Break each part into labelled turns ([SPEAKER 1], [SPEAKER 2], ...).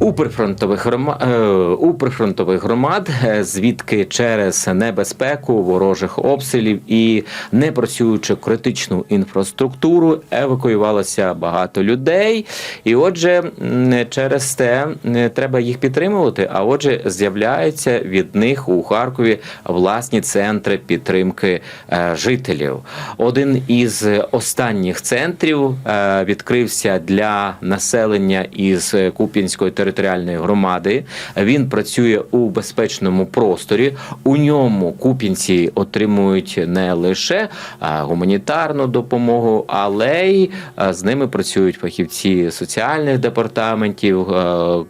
[SPEAKER 1] У прифронтових громад у прифронтових громад, е, звідки через небезпеку ворожих обстрілів і не працюючи критичну інфраструктуру, евакуювалося багато людей. І отже, через те треба їх підтримувати. А отже, з'являються від них у Харкові власні центри підтримки е, жителів. Один із останніх центрів е, відкрився для населення із Куп'янської територіальної громади. Він працює у безпечному просторі. У ньому куп'янці отримують не лише гуманітарну допомогу, але й з ними працюють фахівці соціальних департаментів. е,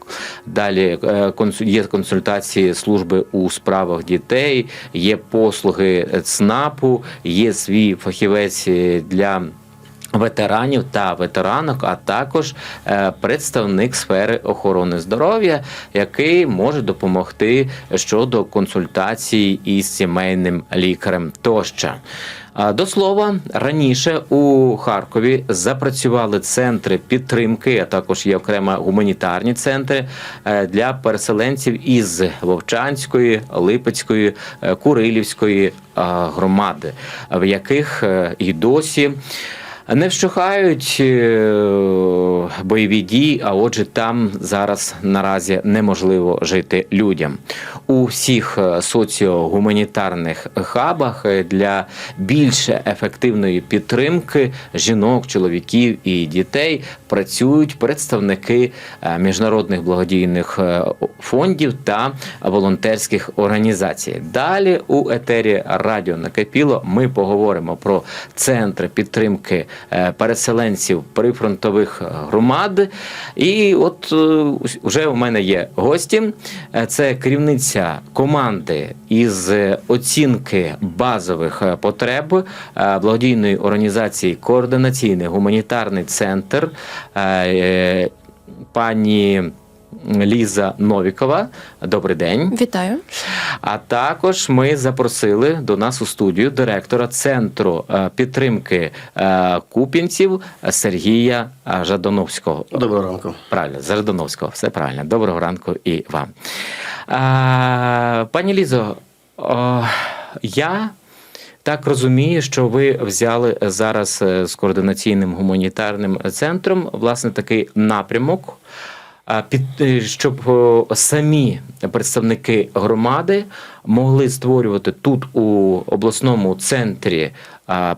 [SPEAKER 1] Далі е, є консультації служби у справах дітей, є послуги ЦНАПу, є свій фахівець для. Ветеранів та ветеранок, а також е, представник сфери охорони здоров'я, який може допомогти щодо консультацій із сімейним лікарем тощо. До слова, раніше у Харкові запрацювали центри підтримки, а також є окремо гуманітарні центри е, для переселенців із Вовчанської, Липецької, е, Курилівської громади, в яких і досі. Не вщухають е, бойові дії, а отже, там зараз наразі неможливо жити людям. У всіх е, соціогуманітарних хабах е, для більш ефективної підтримки жінок, чоловіків і дітей працюють представники міжнародних благодійних фондів та волонтерських організацій. Далі у етері Радіо Накипіло ми поговоримо про центри підтримки переселенців прифронтових громад. І от е, вже у мене є гості. Е, Це керівниця команди із оцінки базових е, потреб е, благодійної організації Координаційний гуманітарний центр. е, е, Пані Ліза Новікова, добрий день.
[SPEAKER 2] Вітаю.
[SPEAKER 1] А також ми запросили до нас у студію директора центру е, підтримки е, купінців Сергія е, Жадановського.
[SPEAKER 3] Доброго ранку.
[SPEAKER 1] Правильно, Жадановського, все правильно. Доброго ранку і вам. Пані Лізо, я. Так розумію, що ви взяли зараз з координаційним гуманітарним центром власне такий напрямок, під е, щоб самі представники громади могли створювати тут у обласному центрі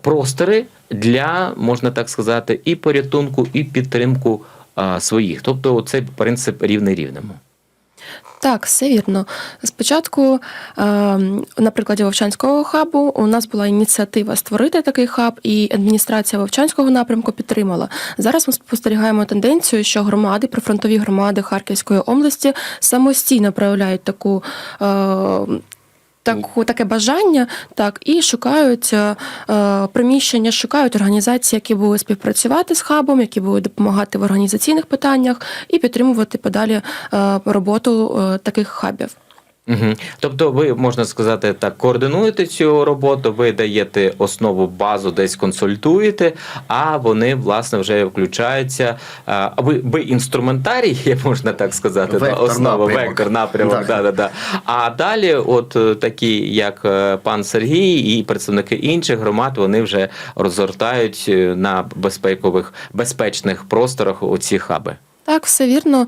[SPEAKER 1] простори для можна так сказати, і порятунку, і підтримку своїх. Тобто, цей принцип рівний рівному.
[SPEAKER 2] Так, все вірно. Спочатку, е, на прикладі Вовчанського хабу, у нас була ініціатива створити такий хаб, і адміністрація Вовчанського напрямку підтримала. Зараз ми спостерігаємо тенденцію, що громади, прифронтові громади Харківської області самостійно проявляють таку. Таку таке бажання, так і шукають е, е, приміщення, шукають організації, які будуть співпрацювати з хабом, які будуть допомагати в організаційних питаннях і підтримувати подалі е, роботу е, таких хабів.
[SPEAKER 1] Угу. Тобто, ви можна сказати так, координуєте цю роботу, ви даєте основу базу, десь консультуєте, а вони власне вже включаються. А ви, ви інструментарій, можна так сказати,
[SPEAKER 3] Вектор
[SPEAKER 1] да, основа,
[SPEAKER 3] напрямок.
[SPEAKER 1] вектор, напрямок.
[SPEAKER 3] Так.
[SPEAKER 1] Да, да, да. А далі, от е, такі, як е, пан Сергій і представники інших громад, вони вже розгортають е, на безпекових безпечних просторах оці хаби.
[SPEAKER 2] Так, все вірно.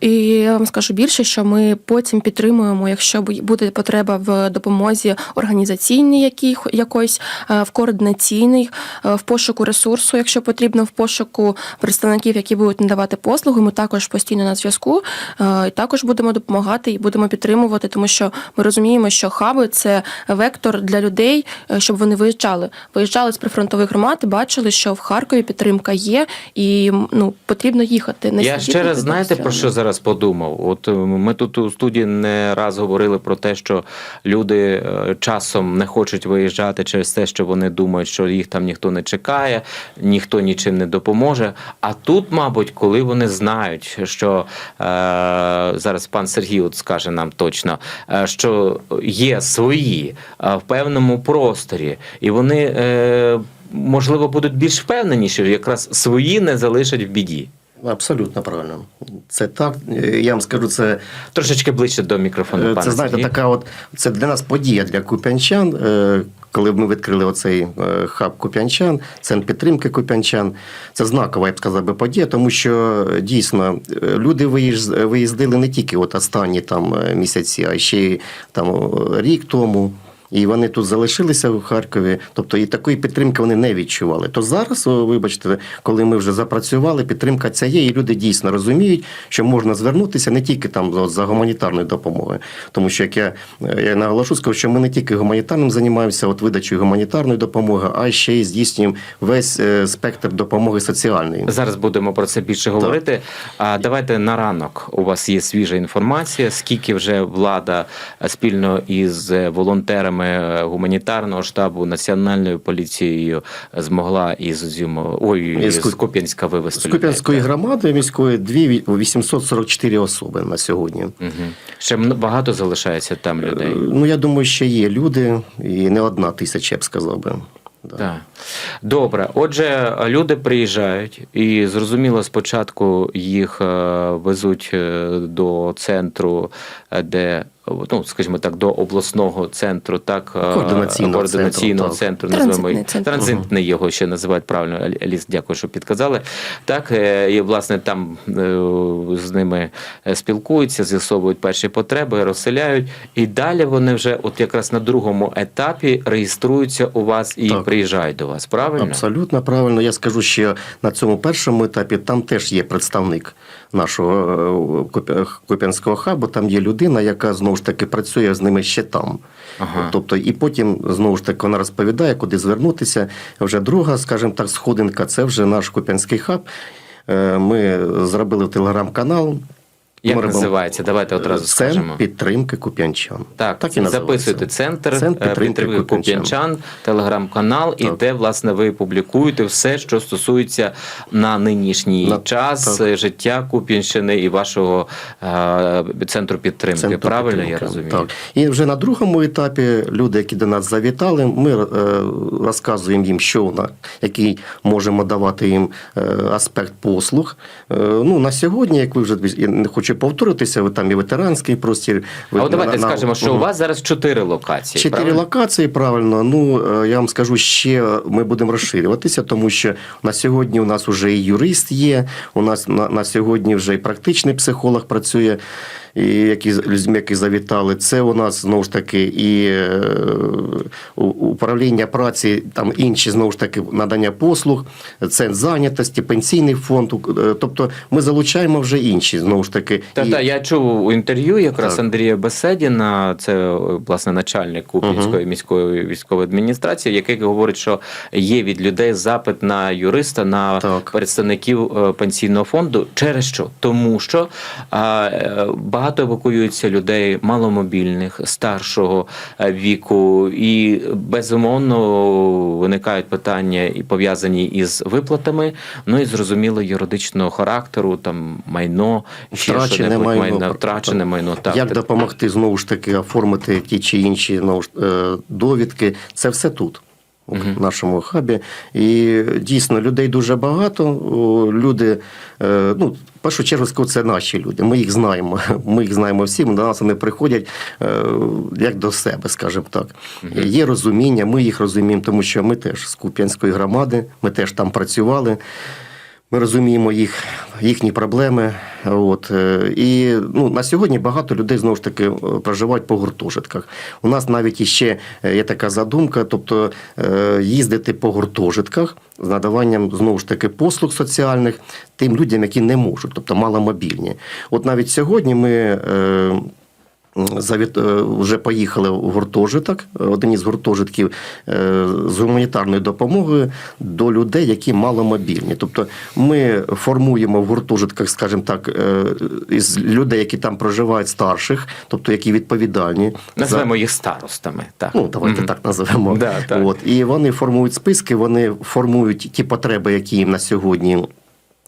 [SPEAKER 2] І я вам скажу більше, що ми потім підтримуємо, якщо бу- буде потреба в допомозі організаційній яких, якоїсь, е, в координаційній, е, в пошуку ресурсу, якщо потрібно, в пошуку представників, які будуть надавати послуги. Ми також постійно на зв'язку. е, І також будемо допомагати і будемо підтримувати, тому що ми розуміємо, що хаби це вектор для людей, щоб вони виїжджали. Виїжджали з прифронтових громад і бачили, що в Харкові підтримка є, і ну потрібно їхати. Не
[SPEAKER 1] Я ще раз знаєте про що зараз подумав? От е, ми тут у студії не раз говорили про те, що люди е, часом не хочуть виїжджати через те, що вони думають, що їх там ніхто не чекає, ніхто нічим не допоможе. А тут, мабуть, коли вони знають, що е, зараз пан Сергій от скаже нам точно, е, що є свої е, в певному просторі, і вони. Е, Можливо, будуть більш впевнені, що якраз свої не залишать в біді.
[SPEAKER 3] Абсолютно правильно. Це так. Я вам скажу, це,
[SPEAKER 1] Трошечки ближче до мікрофону.
[SPEAKER 3] е,
[SPEAKER 1] пане
[SPEAKER 3] це знаєте, така от це для нас подія для куп'янчан. Е, Коли ми відкрили оцей е, хаб Куп'янчан, центр підтримки Куп'янчан, це знакова, я б сказав би, подія, тому що дійсно люди виїздили не тільки от останні там місяці, а ще й там рік тому. І вони тут залишилися в Харкові, тобто і такої підтримки вони не відчували. То зараз, вибачте, коли ми вже запрацювали, підтримка ця є, і люди дійсно розуміють, що можна звернутися не тільки там за гуманітарною допомогою. Тому що як я, я наголошу, скажу, що ми не тільки гуманітарним займаємося, от видачею гуманітарної допомоги, а ще й здійснюємо весь е, спектр допомоги соціальної.
[SPEAKER 1] Зараз будемо про це більше говорити. А давайте на ранок у вас є свіжа інформація. Скільки вже влада е, спільно із е, волонтерами е, гуманітарного штабу національною поліцією змогла із Зюмо ой
[SPEAKER 3] Із
[SPEAKER 1] з
[SPEAKER 3] Куп-
[SPEAKER 1] Куп'янська
[SPEAKER 3] З
[SPEAKER 1] вивести
[SPEAKER 3] Куп'янської
[SPEAKER 1] людей.
[SPEAKER 3] громади міської дві 844 особи на сьогодні.
[SPEAKER 1] Мгм. Ще багато залишається там людей.
[SPEAKER 3] Е, Ну, я думаю, ще є люди, і не одна тисяча, я б сказав би. Да.
[SPEAKER 1] Так. Добре. Отже, люди приїжджають, і зрозуміло, спочатку їх е, везуть е, до центру, де. Ну, скажімо так, до обласного центру, так е,
[SPEAKER 3] Координаційного
[SPEAKER 1] координаційного
[SPEAKER 3] центру,
[SPEAKER 1] центру, називаємо
[SPEAKER 2] центр.
[SPEAKER 1] транзитний його ще називають правильно. Аліс, дякую, що підказали. Так, е, і власне там е, з ними спілкуються, з'ясовують перші потреби, розселяють, і далі вони вже, от якраз на другому етапі, реєструються у вас і
[SPEAKER 3] Так.
[SPEAKER 1] приїжджають до вас. Правильно?
[SPEAKER 3] Абсолютно правильно. Я скажу, що на цьому першому етапі там теж є представник нашого е, Куп'янського хабу. Там є людина, яка знову ж таки працює з ними ще там.
[SPEAKER 1] Ага.
[SPEAKER 3] Тобто, і потім знову ж таки вона розповідає, куди звернутися. Вже друга, скажімо так, сходинка це вже наш Куп'янський хаб. Е, Ми зробили телеграм-канал.
[SPEAKER 1] Як
[SPEAKER 3] Ми робимо
[SPEAKER 1] називається? Давайте одразу
[SPEAKER 3] Центр
[SPEAKER 1] скажемо.
[SPEAKER 3] підтримки куп'янчан.
[SPEAKER 1] Так,
[SPEAKER 3] так і
[SPEAKER 1] записуйте центр,
[SPEAKER 3] Центр
[SPEAKER 1] е,
[SPEAKER 3] підтримки
[SPEAKER 1] підтримки
[SPEAKER 3] куп'янчан.
[SPEAKER 1] Телеграм-канал, і де власне ви публікуєте все, що стосується на нинішній
[SPEAKER 3] На-
[SPEAKER 1] час
[SPEAKER 3] так.
[SPEAKER 1] е, життя Куп'янщини і вашого е, центру підтримки.
[SPEAKER 3] Центру
[SPEAKER 1] Правильно я розумію?
[SPEAKER 3] Так. І вже на другому етапі люди, які до нас завітали, ми е, розказуємо їм, що вона, який можемо давати їм е, аспект послуг. Е, ну, на сьогодні, як ви вже не хочу повторитися, ви там і ветеранський простір. ви
[SPEAKER 1] А от давайте
[SPEAKER 3] на- на-
[SPEAKER 1] скажемо, що
[SPEAKER 3] угу.
[SPEAKER 1] у вас зараз чотири локації.
[SPEAKER 3] Чотири
[SPEAKER 1] правильно?
[SPEAKER 3] локації, правильно. Ну е, я вам скажу, ще ми будемо розширюватися, тому що на сьогодні у нас вже і юрист є. У нас на, на сьогодні вже і практичний психолог працює, і які людьми, які завітали. Це у нас знову ж таки і е, управління праці, там інші знову ж таки надання послуг, центр зайнятості, пенсійний фонд. Е, Тобто ми залучаємо вже інші знову ж таки.
[SPEAKER 1] Та,
[SPEAKER 3] І-
[SPEAKER 1] та, я чув у інтерв'ю якраз
[SPEAKER 3] Так.
[SPEAKER 1] Андрія Беседіна, це власне начальник Куп'янської міської військової адміністрації, який говорить, що є від людей запит на юриста, на
[SPEAKER 3] Так.
[SPEAKER 1] представників е, пенсійного фонду. Через що? Тому що е, багато евакуюється людей маломобільних, старшого е, віку, і безумовно виникають питання і пов'язані із виплатами. Ну і зрозуміло юридичного характеру, там майно,
[SPEAKER 3] Втрачене майно.
[SPEAKER 1] майно, втрачене майно. Так,
[SPEAKER 3] Як допомогти знову ж таки оформити ті чи інші е, довідки? Це все тут. У нашому хабі. І дійсно людей дуже багато. Люди, е, ну, в першу чергу це наші люди. Ми їх знаємо. Ми їх знаємо всі. До нас вони приходять е, як до себе, скажімо так. Є розуміння, ми їх розуміємо, тому що ми теж з Куп'янської громади, ми теж там працювали. Ми розуміємо їх, їхні проблеми. От. е, І ну, на сьогодні багато людей знову ж таки е, проживають по гуртожитках. У нас навіть іще е, є така задумка, тобто їздити по гуртожитках з надаванням знову ж таки послуг соціальних тим людям, які не можуть, тобто маломобільні. От навіть сьогодні ми. Завіт, е, вже поїхали в гуртожиток, один із гуртожитків е, з гуманітарною допомогою до людей, які маломобільні. Тобто ми формуємо в гуртожитках, скажімо так, е, із людей, які там проживають старших, тобто які відповідальні. за-
[SPEAKER 1] Називаємо їх старостами. Так.
[SPEAKER 3] Ну, давайте
[SPEAKER 1] Мгм.
[SPEAKER 3] так називемо.
[SPEAKER 1] Да, так.
[SPEAKER 3] От. І вони формують списки, вони формують ті потреби, які їм на сьогодні.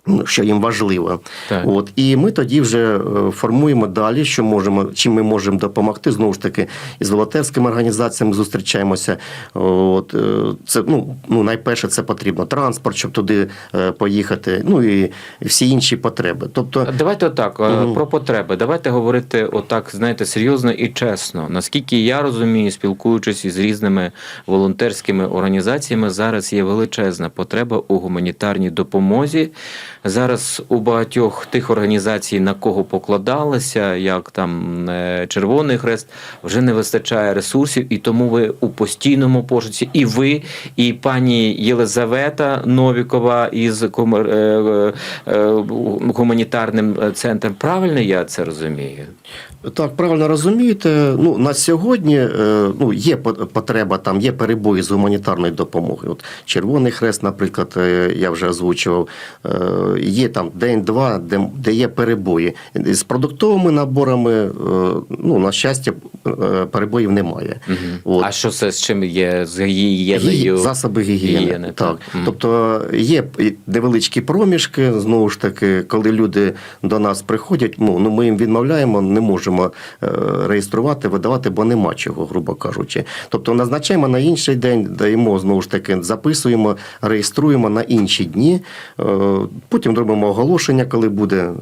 [SPEAKER 3] Ну, Що їм важливо,
[SPEAKER 1] Так.
[SPEAKER 3] от і ми тоді вже е, формуємо далі, що можемо, чим ми можемо допомогти. Знову ж таки, із волонтерськими організаціями зустрічаємося. От е, це ну, ну найперше, це потрібно транспорт, щоб туди е, поїхати. Ну і всі інші потреби. Тобто,
[SPEAKER 1] Давайте отак
[SPEAKER 3] Мгм.
[SPEAKER 1] про потреби. Давайте говорити отак, знаєте, серйозно і чесно. Наскільки я розумію, спілкуючись із різними волонтерськими організаціями, зараз є величезна потреба у гуманітарній допомозі. Зараз у багатьох тих організацій, на кого покладалися, як там е, Червоний Хрест, вже не вистачає ресурсів, і тому ви у постійному пошуці, і ви, і пані Єлизавета Новікова із е, е, гуманітарним центром. Правильно я це розумію?
[SPEAKER 3] Так, правильно розумієте. Ну на сьогодні ну є по- потреба, там є перебої з гуманітарної допомоги. От Червоний Хрест, наприклад, я вже озвучував. Є там день-два, де, де є перебої з продуктовими наборами. е, Ну на щастя, е, перебоїв немає. От.
[SPEAKER 1] А що це з чим є з гігієною?
[SPEAKER 3] Гі- засоби гігієни.
[SPEAKER 1] Гігієни,
[SPEAKER 3] так.
[SPEAKER 1] так. Мгм.
[SPEAKER 3] Тобто є невеличкі проміжки, знову ж таки, коли люди до нас приходять, ну, ну ми їм відмовляємо, не можемо е, реєструвати, видавати, бо нема чого, грубо кажучи. Тобто назначаємо на інший день, даємо знову ж таки, записуємо, реєструємо на інші дні. Потім робимо оголошення, коли буде е,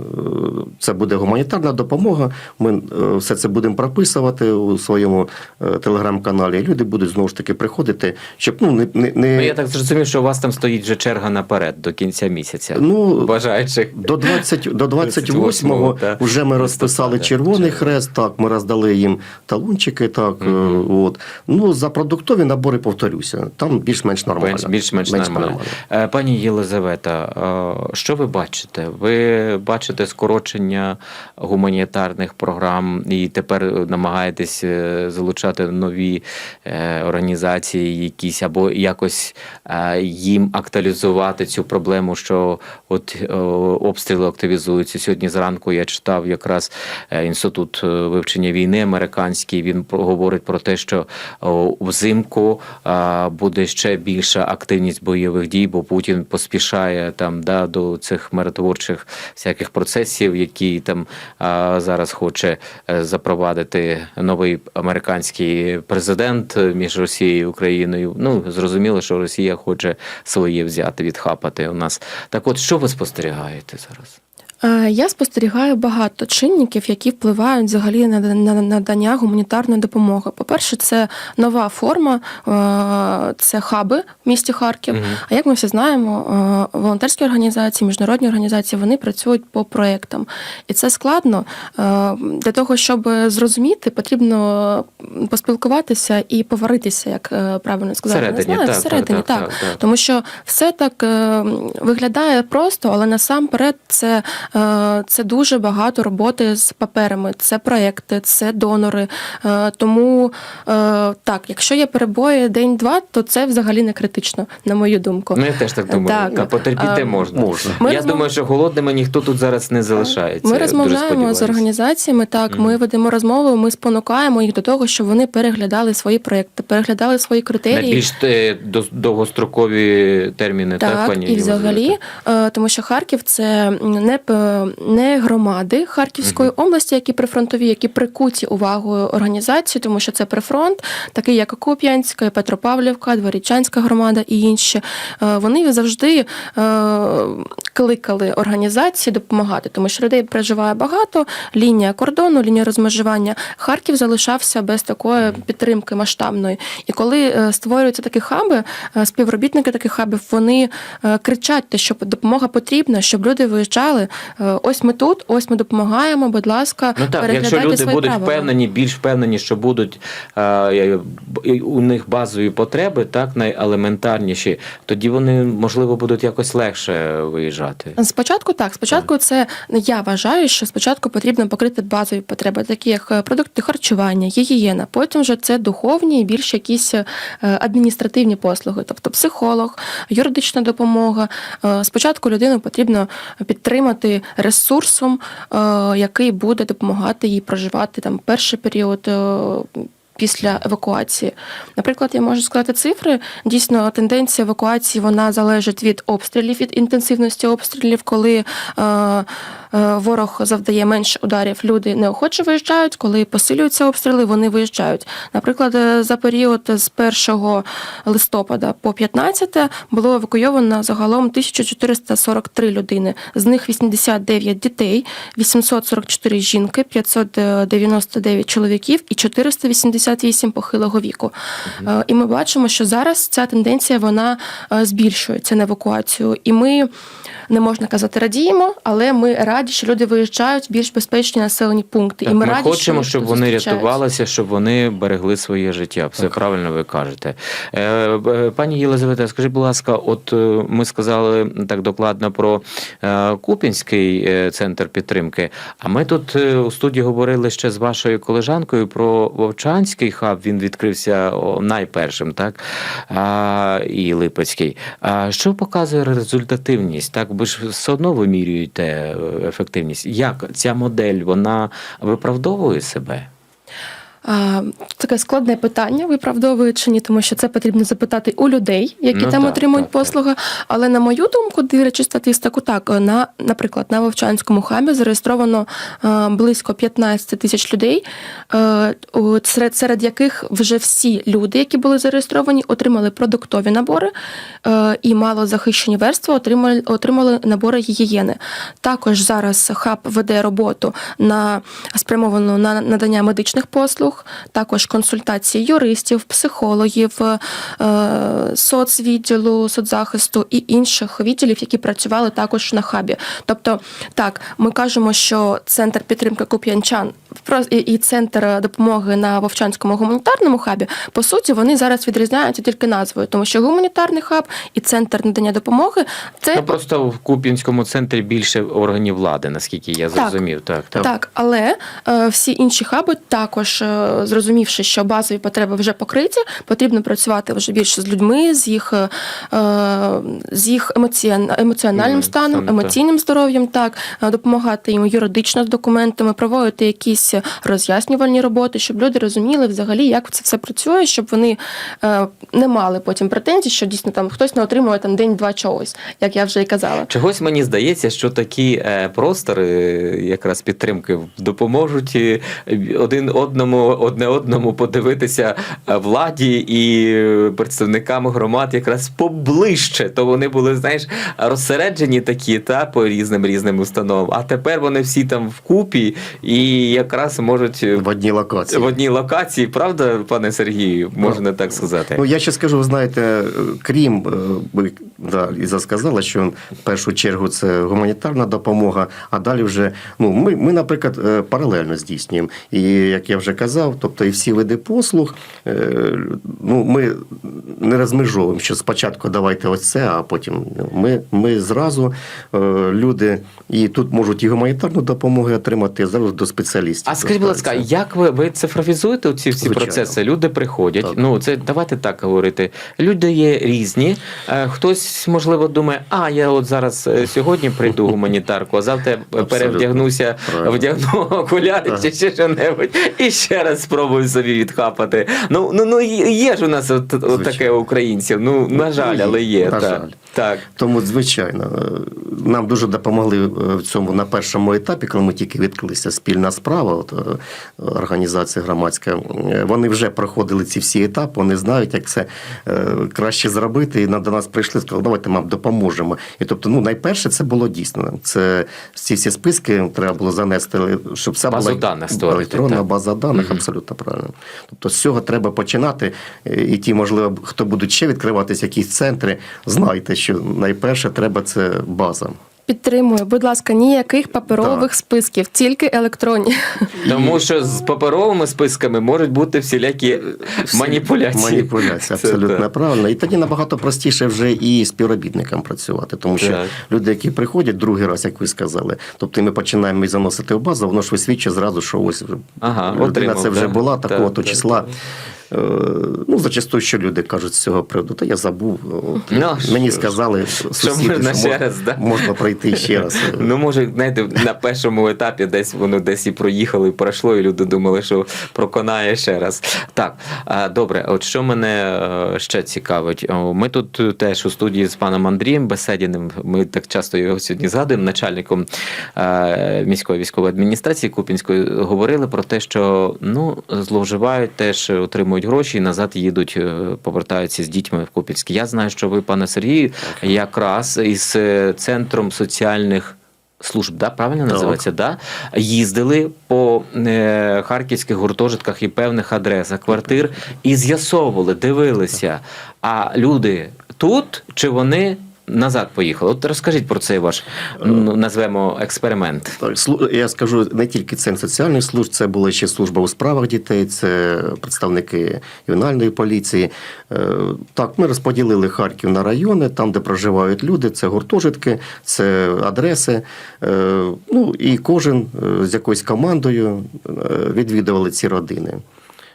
[SPEAKER 3] це буде гуманітарна допомога. Ми е, все це будемо прописувати у своєму е, телеграм-каналі. Люди будуть знову ж таки приходити, щоб ну не, не, не
[SPEAKER 1] Ну, я так зрозумів, що у вас там стоїть вже черга наперед до кінця місяця.
[SPEAKER 3] Ну,
[SPEAKER 1] бажаючих.
[SPEAKER 3] До 20, до 28-го
[SPEAKER 1] 28-го,
[SPEAKER 3] вже ми розписали Червоний Хрест, так, ми роздали їм талончики, так, е, от. Ну, за продуктові набори, повторюся, там більш-менш нормально.
[SPEAKER 1] Більш-менш нормально. Е, Пані Єлизавета, що ви бачите? Ви бачите скорочення гуманітарних програм і тепер намагаєтесь е, залучати нові е, організації, якісь або якось е, їм актуалізувати цю проблему, що от е, обстріли активізуються. Сьогодні зранку я читав якраз е, інститут е, вивчення війни американський. Він говорить про те, що взимку буде ще більша активність бойових дій, бо Путін поспішає там да до цих миротворчих всяких процесів, які там зараз хоче е, запровадити новий американський президент між Росією і Україною. Ну зрозуміло, що Росія хоче своє взяти, відхапати у нас. Так, от що ви спостерігаєте зараз?
[SPEAKER 2] Е, Я спостерігаю багато чинників, які впливають взагалі на на надання гуманітарної допомоги. По-перше, це нова форма, е, це хаби в місті Харків.
[SPEAKER 1] Мгм.
[SPEAKER 2] А як ми всі знаємо, е, волонтерські організації, міжнародні організації вони працюють по проєктам. І це складно. Для того, щоб зрозуміти, потрібно поспілкуватися і поваритися, як правильно сказати.
[SPEAKER 1] Всередині,
[SPEAKER 2] Не знаю,
[SPEAKER 1] так,
[SPEAKER 2] всередині,
[SPEAKER 1] так,
[SPEAKER 2] так.
[SPEAKER 1] так, так.
[SPEAKER 2] Тому що все так виглядає просто, але насамперед це, це дуже багато роботи з паперами, це проекти, це донори. Е, Тому е, так, якщо є перебої день-два, то це взагалі не критично, на мою думку.
[SPEAKER 1] Ну я теж так думаю.
[SPEAKER 2] Так.
[SPEAKER 1] Та потерпіти
[SPEAKER 2] А,
[SPEAKER 1] можна.
[SPEAKER 3] можна.
[SPEAKER 2] Ми
[SPEAKER 1] я
[SPEAKER 2] розмов-
[SPEAKER 1] думаю, що голодними ніхто тут зараз не залишається.
[SPEAKER 2] Ми розмовляємо з організаціями. Так, ми ведемо розмови. Ми спонукаємо їх до того, щоб вони переглядали свої проекти, переглядали свої критерії.
[SPEAKER 1] Найбільш е, довгострокові терміни, так,
[SPEAKER 2] Так,
[SPEAKER 1] пані
[SPEAKER 2] і взагалі, е, тому що Харків це не, не громади Харківської області, які прифронтові, які прикуті увагою організації, тому що це прифронт, такі як Куп'янська, Петропавлівка, Дворічанська громада і інші. Е, Вони завжди е, кликали організації допомагати, тому що людей проживає багато, лінія кордону, лінія розмежування. Харків залишався без такої підтримки масштабної. І коли е, створюються такі хаби, е, співробітники таких хабів вони е, кричать, що допомога потрібна, щоб люди виїжджали. Е, ось ми тут, ось ми допомагаємо. Будь ласка,
[SPEAKER 1] Ну так,
[SPEAKER 2] переглядайте
[SPEAKER 1] якщо люди будуть
[SPEAKER 2] правила.
[SPEAKER 1] впевнені, більш впевнені, що будуть е, у них базові потреби, так найелементарніші, тоді вони можливо будуть якось легше виїжджати.
[SPEAKER 2] Спочатку так, спочатку це я вважаю, що спочатку потрібно покрити базові потреби, такі як е, продукти харчування, гігієна. Потім вже це духовні і більш якісь е, адміністративні послуги, тобто психолог, юридична допомога. Спочатку людину потрібно підтримати ресурсом, е, який буде допомагати їй проживати там перший період. е, Після евакуації, наприклад, я можу сказати цифри. Дійсно, тенденція евакуації вона залежить від обстрілів, від інтенсивності обстрілів, коли е, ворог завдає менше ударів, люди неохоче виїжджають. Коли посилюються обстріли, вони виїжджають. Наприклад, е, за період з 1 листопада по 15 було евакуйовано загалом 1443 людини. З них 89 дітей, 844 жінки, 599 чоловіків і 488 похилого віку. Е, І ми бачимо, що зараз ця тенденція вона е, збільшується на евакуацію. І ми не можна казати радіємо, але ми раді, що люди виїжджають в більш безпечні населені пункти.
[SPEAKER 1] Так,
[SPEAKER 2] і
[SPEAKER 1] ми
[SPEAKER 2] ми, раді,
[SPEAKER 1] хочемо,
[SPEAKER 2] що
[SPEAKER 1] щоб вони рятувалися, щоб вони берегли своє життя. Все правильно ви кажете. Е, е, Пані Єлизавета, скажіть, будь ласка, от е, ми сказали так докладно про е, Купінський центр підтримки. А ми тут у студії говорили ще з вашою колежанкою про Вовчанський хаб. Він відкрився найпершим, так а, і Липецький. А що показує результативність? Так, ви ж все одно вимірюєте ефективність. Як ця модель вона виправдовує себе?
[SPEAKER 2] Таке складне питання, виправдовує чи ні, тому що це потрібно запитати у людей, які
[SPEAKER 1] Ну
[SPEAKER 2] там
[SPEAKER 1] так,
[SPEAKER 2] отримують
[SPEAKER 1] так, так.
[SPEAKER 2] послуги. Але на мою думку, дивлячись статистику, так на, наприклад, на Вовчанському хабі зареєстровано е, близько 15 тисяч людей, е, серед, серед яких вже всі люди, які були зареєстровані, отримали продуктові набори, е, і малозахищені верства отримали, отримали набори гігієни. Також зараз хаб веде роботу на спрямовану на надання медичних послуг, також консультації юристів, психологів, е, соцвідділу, соцзахисту і інших відділів, які працювали також на хабі. Тобто, так, ми кажемо, що центр підтримки куп'янчан і- центр допомоги на Вовчанському гуманітарному хабі, по суті, вони зараз відрізняються тільки назвою, тому що гуманітарний хаб і центр надання допомоги це
[SPEAKER 1] Ну просто в Куп'янському центрі більше органів влади, наскільки я
[SPEAKER 2] Так.
[SPEAKER 1] зрозумів. Так, так.
[SPEAKER 2] Так, але е, всі інші хаби також е, зрозумівши, що базові потреби вже покриті, потрібно працювати вже більше з людьми, з їх, е, з їх емоціональним станом, емоційним здоров'ям, так е, допомагати їм юридично з документами, проводити якісь роз'яснювальні роботи, щоб люди розуміли взагалі, як це все працює, щоб вони е, не мали потім претензій, що дійсно там хтось не отримує там день-два чогось, як я вже і казала.
[SPEAKER 1] Чогось мені здається, що такі простори якраз підтримки допоможуть один одному, одне одному подивитися е, владі і представникам громад якраз поближче. То вони були, знаєш, розсереджені такі та по різним різним установам. А тепер вони всі там вкупі і якраз можуть е,
[SPEAKER 3] в одній локації.
[SPEAKER 1] в одній локації, правда, пане Сергію, можна так сказати.
[SPEAKER 3] Ну, я ще скажу, ви знаєте, е, крім, ви да, Ліза сказала, що в першу чергу це гуманітарна допомога, а далі вже ну, ми, ми, наприклад, паралельно здійснюємо. І як я вже казав, тобто і всі види послуг, е, ну, ми не розмежовуємо, що спочатку давайте ось це, а потім ми, ми зразу е, люди і тут можуть і гуманітарну допомогу отримати зразу до спеціалістів.
[SPEAKER 1] А скажіть, будь ласка, як ви, ви цифровізуєте ці всі
[SPEAKER 3] Звичайно.
[SPEAKER 1] процеси? Люди приходять.
[SPEAKER 3] Так.
[SPEAKER 1] Ну це давайте так говорити. Люди є різні. Е, Хтось можливо думає, а я от зараз сьогодні прийду гуманітарку, а завтра
[SPEAKER 3] Абсолютно.
[SPEAKER 1] перевдягнуся,
[SPEAKER 3] Правильно.
[SPEAKER 1] вдягну окуляри чи ще що-небудь, і ще раз спробую собі відхапати. Ну ну ну є ж у нас от, от таке українців. Ну на жаль, але є.
[SPEAKER 3] На
[SPEAKER 1] так.
[SPEAKER 3] жаль.
[SPEAKER 1] так.
[SPEAKER 3] Тому, звичайно, е, нам дуже допомогли е, в цьому на першому етапі, коли ми тільки відкрилися спільна справа, от, е, організація громадська. Вони вже проходили ці всі етапи, вони знають, як це краще зробити. І до нас прийшли, сказали, давайте вам допоможемо. І тобто, ну, найперше, це було дійсно. Це ці всі списки треба було занести, щоб
[SPEAKER 1] Базу
[SPEAKER 3] була
[SPEAKER 1] даних
[SPEAKER 3] електронна
[SPEAKER 1] так.
[SPEAKER 3] база даних. Абсолютно правильно. Тобто, з цього треба починати. І ті, можливо, хто будуть ще відкриватися, якісь центри, знайте, що найперше треба це база.
[SPEAKER 2] Підтримую, будь ласка, ніяких паперових
[SPEAKER 3] Так.
[SPEAKER 2] списків, тільки електронні.
[SPEAKER 1] Тому що з паперовими списками можуть бути всілякі
[SPEAKER 3] Всі-
[SPEAKER 1] маніпуляції.
[SPEAKER 3] Маніпуляції, абсолютно
[SPEAKER 1] так.
[SPEAKER 3] правильно. І тоді набагато простіше вже і співробітникам працювати, тому що
[SPEAKER 1] Так.
[SPEAKER 3] люди, які приходять другий раз, як ви сказали, тобто ми починаємо їх заносити в базу, воно ж висвічує зразу, що ось
[SPEAKER 1] Ага,
[SPEAKER 3] людина
[SPEAKER 1] отримав,
[SPEAKER 3] це вже
[SPEAKER 1] да.
[SPEAKER 3] була
[SPEAKER 1] Так,
[SPEAKER 3] такого то
[SPEAKER 1] так,
[SPEAKER 3] числа.
[SPEAKER 1] так.
[SPEAKER 3] Е, Ну, зачастую, що люди кажуть з цього приводу, та я забув. От,
[SPEAKER 1] Ну,
[SPEAKER 3] Мені
[SPEAKER 1] що-
[SPEAKER 3] сказали сусіди,
[SPEAKER 1] можна ще
[SPEAKER 3] мож-
[SPEAKER 1] раз, да?
[SPEAKER 3] можна пройти ще раз.
[SPEAKER 1] Ну, може, знаєте, на першому етапі десь воно десь і проїхало, і пройшло, і люди думали, що проконає ще раз. Так, добре, от що мене е, ще цікавить, ми тут теж у студії з паном Андрієм Беседіним, ми так часто його сьогодні згадуємо, начальником е, міської військової адміністрації Купінської, говорили про те, що ну, зловживають теж, отримують гроші і назад їдуть, е, повертаються з дітьми в Купільськ. Я знаю, що ви, пане Сергію, якраз із е, центром соціальних. Служб, да, правильно називається, да? їздили по е, харківських гуртожитках і певних адресах квартир і з'ясовували, дивилися, а люди тут чи вони назад поїхали? От розкажіть про цей ваш ну, назвемо експеримент.
[SPEAKER 3] Так, я скажу не тільки центр соціальних служб, це була ще служба у справах дітей, це представники ювенальної поліції. Е, Так, ми розподілили Харків на райони, там, де проживають люди, це гуртожитки, це адреси. Е, Ну і кожен е, з якоюсь командою е, відвідували ці родини.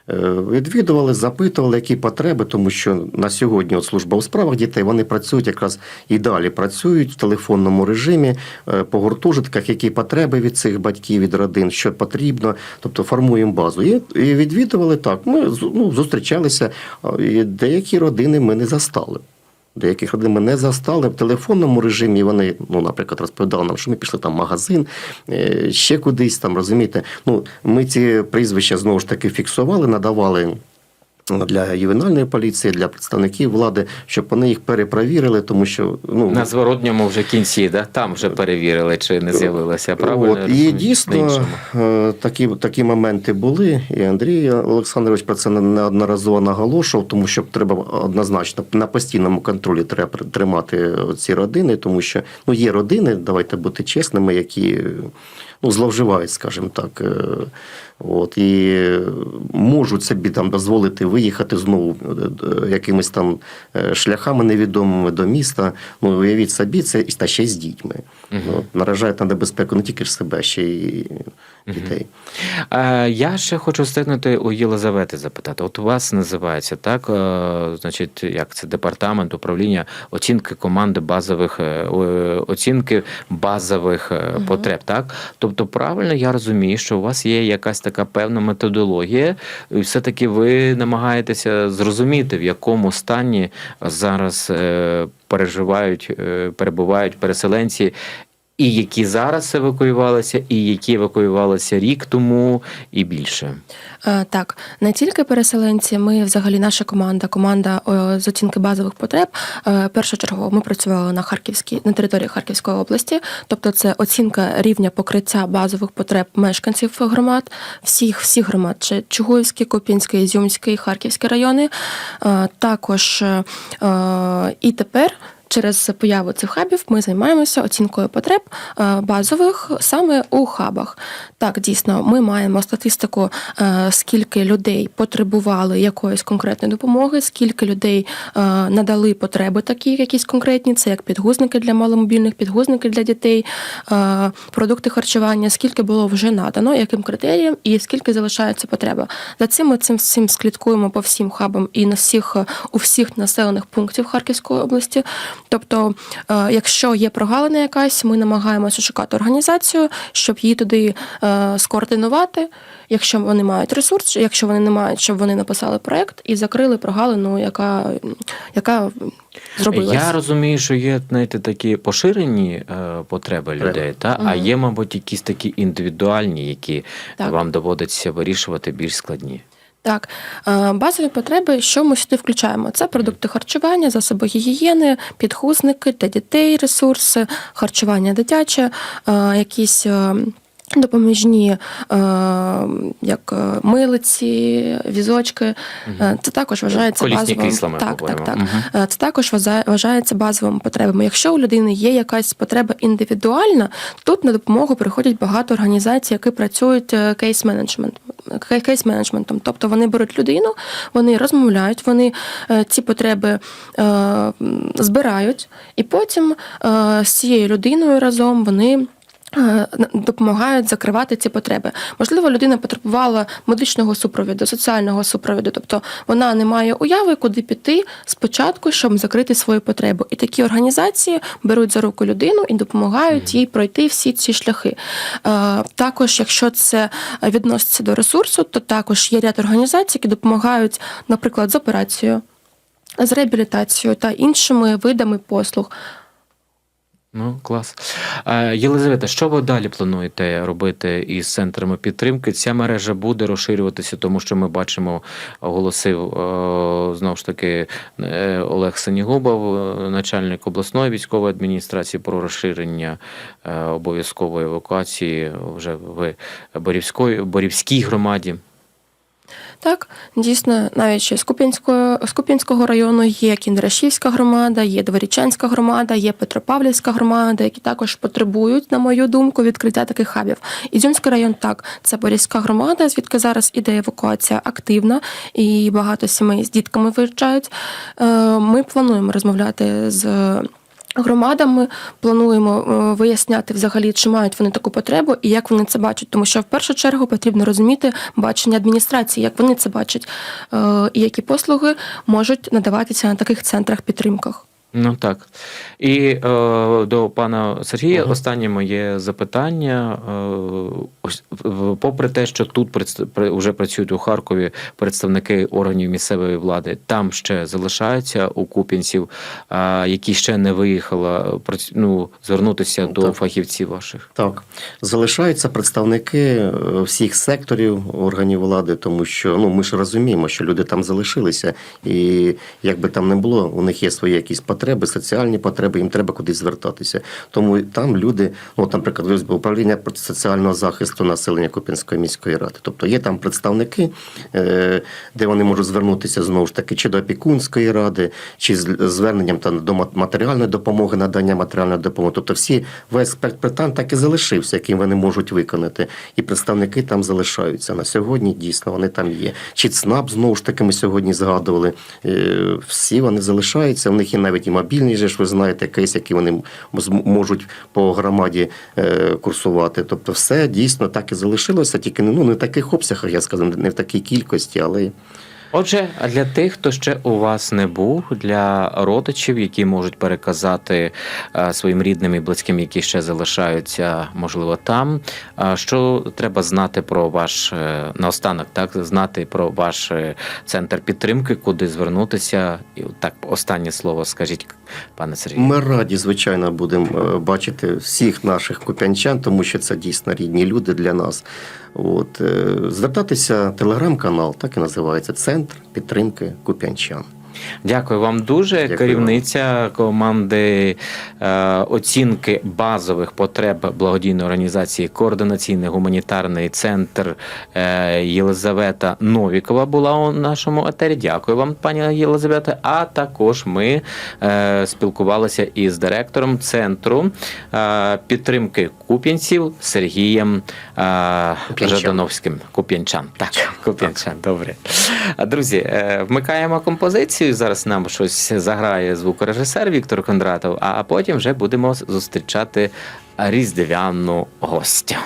[SPEAKER 3] Е, Відвідували, запитували, які потреби, тому що на сьогодні от служба у справах дітей вони працюють якраз і далі працюють в телефонному режимі е, по гуртожитках, які потреби від цих батьків, від родин, що потрібно, тобто формуємо базу. І, відвідували так. Ми ну, зустрічалися, і деякі родини ми не застали. Деяких родин ми не застали в телефонному режимі. Вони, ну, наприклад, розповідали нам, що ми пішли там в магазин, е, ще кудись там, розумієте. Ну, ми ці прізвища знову ж таки фіксували, надавали. Для ювенальної поліції, для представників влади, щоб вони їх перепровірили, тому що ну
[SPEAKER 1] На зворотньому вже кінці, да? там вже перевірили, чи не з'явилося. Правильно?
[SPEAKER 3] От, і дійсно е, такі, такі моменти були. І Андрій Олександрович про це неодноразово наголошував, тому що треба однозначно на постійному контролі треба тримати ці родини, тому що ну, є родини, давайте бути чесними, які ну, зловживають, скажімо так. Е, От, і можуть собі там дозволити виїхати знову е, е, якимись там е, шляхами невідомими до міста. Ну, уявіть собі, це і та ще й з дітьми. От, наражають на небезпеку не тільки ж себе, а ще й дітей.
[SPEAKER 1] Я ще хочу стигнути у Єлизавети запитати. От у вас називається так, е, значить, як це департамент управління оцінки команди базових е, оцінки базових е, потреб. Так, тобто, правильно я розумію, що у вас є якась така певна методологія, і все-таки ви намагаєтеся зрозуміти, в якому стані зараз переживають, перебувають переселенці. І які зараз евакуювалися, і які евакуювалися рік тому, і більше.
[SPEAKER 2] Е, Так, не тільки переселенці, ми взагалі наша команда, команда з оцінки базових потреб. е, Першочергово ми працювали на Харківській на території Харківської області, тобто це оцінка рівня покриття базових потреб мешканців громад, всіх всіх громад, чи Чугуївський, Копінський, Ізюмський, Харківський райони. Е, Також і тепер. Через появу цих хабів ми займаємося оцінкою потреб е, базових саме у хабах. Так, дійсно, ми маємо статистику, е, скільки людей потребували якоїсь конкретної допомоги, скільки людей е, надали потреби такі, якісь конкретні, це як підгузники для маломобільних, підгузники для дітей, продукти харчування, скільки було вже надано, яким критеріям і скільки залишається потреба. За цим ми цим всім слідкуємо по всім хабам і на всіх у всіх населених пунктів Харківської області. Тобто, е, якщо є прогалина якась, ми намагаємося шукати організацію, щоб її туди е, скоординувати. Якщо вони мають ресурс, якщо вони не мають, щоб вони написали проект і закрили прогалину, яка, яка зробилась.
[SPEAKER 1] Я розумію, що є знаєте, такі поширені е, потреби людей, та? а є, мабуть, якісь такі індивідуальні, які
[SPEAKER 2] Так.
[SPEAKER 1] вам доводиться вирішувати більш складні.
[SPEAKER 2] Так, е, базові потреби, що ми сюди включаємо? Це продукти харчування, засоби гігієни, підхузники для дітей, ресурси, харчування дитяче, е, якісь. Допоміжні, е, як е, милиці, візочки, Е, це також вважається
[SPEAKER 1] Колісні
[SPEAKER 2] базовим.
[SPEAKER 1] крісла ми
[SPEAKER 2] так, так, так.
[SPEAKER 1] Мгм.
[SPEAKER 2] Е, Це також вважа- вважається базовими потребами. Якщо у людини є якась потреба індивідуальна, тут на допомогу приходять багато організацій, які працюють е, кейс-менеджмент. Кейс-менеджментом, тобто вони беруть людину, вони розмовляють, вони ці потреби е, збирають, і потім е, з цією людиною разом вони. Е, Допомагають закривати ці потреби. Можливо, людина потребувала медичного супровіду, соціального супровіду, тобто вона не має уяви, куди піти спочатку, щоб закрити свою потребу. І такі організації беруть за руку людину і допомагають їй пройти всі ці шляхи. Е, Також, якщо це відноситься до ресурсу, то також є ряд організацій, які допомагають, наприклад, з операцією, з реабілітацією та іншими видами послуг.
[SPEAKER 1] Ну, клас. Єлизавета, що ви далі плануєте робити із центрами підтримки? Ця мережа буде розширюватися, тому що ми бачимо, оголосив знову ж таки е, Олег Сенігубов, е, начальник обласної військової адміністрації, про розширення е, обов'язкової евакуації вже в Борівської, Борівській громаді.
[SPEAKER 2] Так, дійсно, навіть ще з Куп'янського, району є Кіндрашівська громада, є Дворічанська громада, є Петропавлівська громада, які також потребують, на мою думку, відкриття таких хабів. Ізюмський район так, це Борівська громада, звідки зараз іде евакуація активна, і багато сімей з дітками виїжджають. Е, Ми плануємо розмовляти з. Громадами плануємо е, виясняти взагалі, чи мають вони таку потребу і як вони це бачать. Тому що в першу чергу потрібно розуміти бачення адміністрації, як вони це бачать, е, і які послуги можуть надаватися на таких центрах підтримках.
[SPEAKER 1] Ну так. І е, до пана Сергія
[SPEAKER 3] Ага.
[SPEAKER 1] останнє моє запитання. Е, ось, попри те, що тут вже працюють у Харкові представники органів місцевої влади, там ще залишаються у купінців, е, які ще не виїхали, ну, звернутися до
[SPEAKER 3] Так.
[SPEAKER 1] фахівців ваших.
[SPEAKER 3] Так, залишаються представники е, всіх секторів органів влади, тому що ну ми ж розуміємо, що люди там залишилися, і як би там не було, у них є свої якісь потреби, соціальні потреби, їм треба кудись звертатися. Тому там люди, ну от, наприклад, управління соціального захисту населення Куп'янської міської ради. Тобто є там представники, е, де вони можуть звернутися знову ж таки чи до опікунської ради, чи з зверненням там до матеріальної допомоги, надання матеріальної допомоги. Тобто всі весь спектр питань так і залишився, який вони можуть виконати. І представники там залишаються. На сьогодні дійсно вони там є. Чи ЦНАП знову ж таки ми сьогодні згадували. Е, Всі вони залишаються. У них є навіть і мобільні, же ж ви знаєте, кейс, які вони можуть по громаді е, курсувати. Тобто, все дійсно так і залишилося, тільки ну не в таких обсягах, я сказав, не в такій кількості, але
[SPEAKER 1] Отже, для тих, хто ще у вас не був, для родичів, які можуть переказати е, своїм рідним і близьким, які ще залишаються, можливо, там. е, Що треба знати про ваш е, наостанок, так знати про ваш центр підтримки, куди звернутися? І так, останнє слово скажіть, пане Сергію.
[SPEAKER 3] Ми раді, звичайно, будемо е, бачити всіх наших куп'янчан, тому що це дійсно рідні люди для нас. От, е, звертатися телеграм-канал, так і називається Центр підтримки куп'янчан.
[SPEAKER 1] Дякую вам дуже.
[SPEAKER 3] Дякую
[SPEAKER 1] Керівниця команди е, оцінки базових потреб благодійної організації Координаційний гуманітарний центр е, Єлизавета Новікова була у нашому етері. Дякую вам, пані Єлизавета. А також ми е, спілкувалися із директором центру е, підтримки куп'янців Сергієм е. Жадановським. Куп'янчан. Так, Куп'янчан, добре. Друзі, е, вмикаємо композицію. Зараз нам щось заграє звукорежисер Віктор Кондратов, а потім вже будемо зустрічати різдвяну гостя.